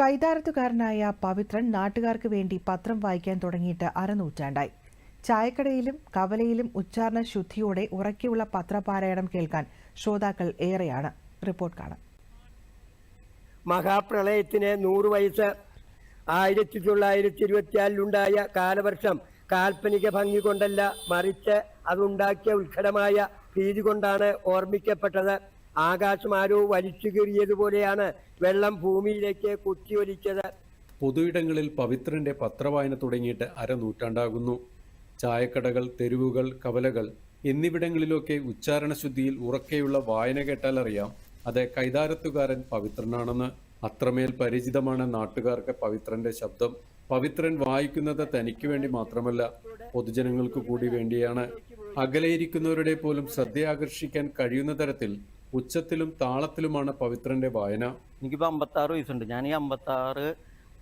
കൈതാരത്തുകാരനായ പവിത്രൻ നാട്ടുകാർക്ക് വേണ്ടി പത്രം വായിക്കാൻ തുടങ്ങിയിട്ട് അരനൂറ്റാണ്ടായി. ചായക്കടയിലും കവലയിലും ഉച്ചാരണ ശുദ്ധിയോടെ ഉറക്കിയുള്ള പത്രപാരായണം കേൾക്കാൻ ശ്രോതാക്കൾ ഏറെയാണ്. റിപ്പോർട്ട് കാണാം. മഹാപ്രളയത്തിന് നൂറ് വയസ്സ്. ആയിരത്തി തൊള്ളായിരത്തി ഇരുപത്തിയാലിലുണ്ടായ കാലവർഷം കാൽപ്പനിക ഭംഗി കൊണ്ടല്ല മറിച്ച് അതുണ്ടാക്കിയ ഉത്കടമായ ഭീതി കൊണ്ടാണ് ഓർമ്മിക്കപ്പെട്ടത്. ആകാശം ആരോ വലിച്ചു കീറിയതുപോലെയാണ് വെള്ളം ഭൂമിയിലേക്ക് കുത്തിയൊലിച്ചത്. പൊതുയിടങ്ങളിൽ പവിത്രന്റെ പത്രവായന തുടങ്ങിയിട്ട് അരനൂറ്റാണ്ടാകുന്നു ചായക്കടകൾ തെരുവുകൾ കവലകൾ എന്നിവിടങ്ങളിലൊക്കെ ഉച്ചാരണശുദ്ധിയിൽ ഉറക്കെയുള്ള വായന കേട്ടാൽ അറിയാം അത് കൈതാരത്തുകാരൻ പവിത്രനാണെന്ന്. അത്രമേൽ പരിചിതമാണ് നാട്ടുകാർക്ക് പവിത്രന്റെ ശബ്ദം. പവിത്രൻ വായിക്കുന്നത് തനിക്ക് വേണ്ടി മാത്രമല്ല പൊതുജനങ്ങൾക്ക് കൂടി വേണ്ടിയാണ്. അകലെയിരിക്കുന്നവരുടെ പോലും ശ്രദ്ധ ആകർഷിക്കാൻ കഴിയുന്ന തരത്തിൽ ഉച്ചത്തിലും താളത്തിലുമാണ് പവിത്രന്റെ വായന. എനിക്കിപ്പോൾ അമ്പത്താറ് വയസ്സുണ്ട്. ഞാൻ ഈ അമ്പത്താറ്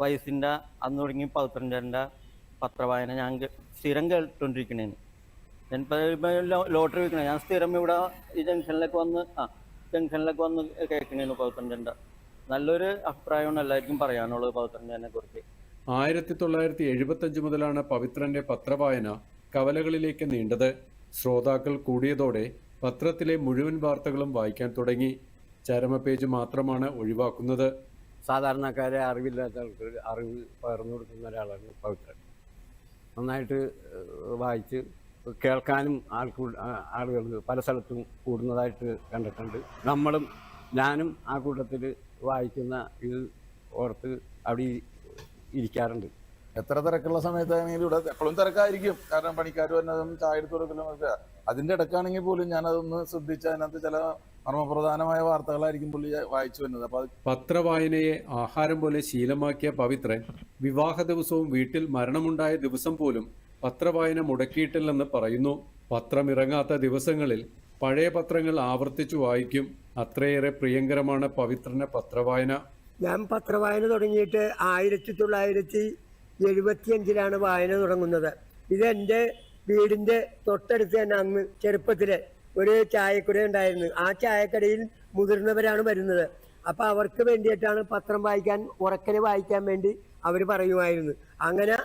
വയസ്സിന്റെ അന്ന് തുടങ്ങി പവിത്രന്റെ പത്രവായന ഞാൻ സ്ഥിരം കേട്ടുകൊണ്ടിരിക്കണേന് ഞാനിപ്പോൾ ലോട്ടറി വെക്കണേ ഞാൻ സ്ഥിരം ഇവിടെ ഈ ജംഗ്ഷനിലേക്ക് വന്ന് ആ ജംഗ്ഷനിലേക്ക് വന്ന് കേൾക്കണേന് പവിത്രന്റെ നല്ലൊരു അഭിപ്രായമാണ് എല്ലാവർക്കും പറയാനുള്ളത് പവിത്രന്റെ കുറിച്ച്. ആയിരത്തി തൊള്ളായിരത്തി എഴുപത്തഞ്ച് മുതലാണ് പവിത്രന്റെ പത്രവായന കവലകളിലേക്ക് നീണ്ടത്. ശ്രോതാക്കൾ കൂടിയതോടെ പത്രത്തിലെ മുഴുവൻ വാർത്തകളും വായിക്കാൻ തുടങ്ങി. ചരമ പേജ് മാത്രമാണ് ഒഴിവാക്കുന്നത്. സാധാരണക്കാരെ അറിവില്ലാത്ത ആൾക്ക് അറിവ് പകർന്നു കൊടുക്കുന്ന ഒരാളാണ് പവിത്രൻ നന്നായിട്ട് വായിച്ച് കേൾക്കാനും ആൾക്ക് ആളുകൾ പല സ്ഥലത്തും കൂടുന്നതായിട്ട് കണ്ടിട്ടുണ്ട്. നമ്മളും ഞാനും ആ കൂട്ടത്തിൽ വായിക്കുന്ന ഇത് ഓർത്ത് അവിടെ ഇരിക്കാറുണ്ട്. എത്ര തിരക്കുള്ള സമയത്താണെങ്കിലും ഇവിടെ എപ്പോഴും തിരക്കായിരിക്കും. കാരണം പണിക്കാർ വന്നതും ചായ എടുത്ത് കൊടുക്കലും ഒക്കെ. അതിന്റെ ഇടക്കാണെങ്കിൽ പോലും ഞാൻ അതൊന്ന് ശ്രദ്ധിച്ച് അതിനകത്ത് ചില മർമ്മപ്രധാനമായ വാർത്തകളായിരിക്കും പുള്ളി വായിച്ചു വരുന്നത്. അപ്പൊ പത്രവായനയെ ആഹാരം പോലെ ശീലമാക്കിയ പവിത്രൻ വിവാഹ ദിവസവും വീട്ടിൽ മരണമുണ്ടായ ദിവസം പോലും പത്രവായന മുടക്കിയിട്ടില്ലെന്ന് പറയുന്നു. പത്രമിറങ്ങാത്ത ദിവസങ്ങളിൽ പഴയ പത്രങ്ങൾ ആവർത്തിച്ചു വായിക്കും. അത്രയേറെ പ്രിയങ്കരമാണ് പവിത്രന്റെ പത്രവായന. ഞാൻ പത്രവായന തുടങ്ങിയിട്ട് ആയിരത്തി തൊള്ളായിരത്തി എഴുപത്തിയഞ്ചിലാണ് വായന തുടങ്ങുന്നത്. ഇത് എന്റെ വീടിന്റെ തൊട്ടടുത്ത് തന്നെ അന്ന് ചെറുപ്പത്തിൽ ഒരു ചായക്കട ഉണ്ടായിരുന്നു. ആ ചായക്കടയിൽ മുതിർന്നവരാണ് വരുന്നത്. അപ്പോൾ അവർക്ക് വേണ്ടിയിട്ടാണ് പത്രം വായിക്കാൻ ഉറക്കനെ വായിക്കാൻ വേണ്ടി അവർ പറയുമായിരുന്നു. അങ്ങനെ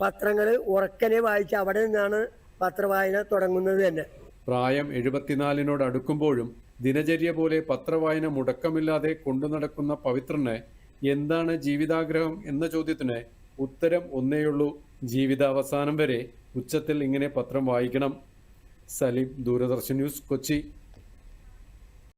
പത്രങ്ങൾ ഉറക്കനെ വായിച്ച് അവിടെ നിന്നാണ് പത്രവായന തുടങ്ങുന്നത് തന്നെ. പ്രായം എഴുപത്തിനാലിനോട് അടുക്കുമ്പോഴും ദിനചര്യ പോലെ പത്രവായന മുടക്കമില്ലാതെ കൊണ്ടു നടക്കുന്ന പവിത്രന് എന്താണ് ജീവിതാഗ്രഹം എന്ന ചോദ്യത്തിന് ഉത്തരം ഒന്നേയുള്ളൂ. ജീവിതാവസാനം വരെ ഉച്ചത്തിൽ ഇങ്ങനെ പത്രം വായിക്കണം. സലീം ദൂരദർശൻ ന്യൂസ് കൊച്ചി.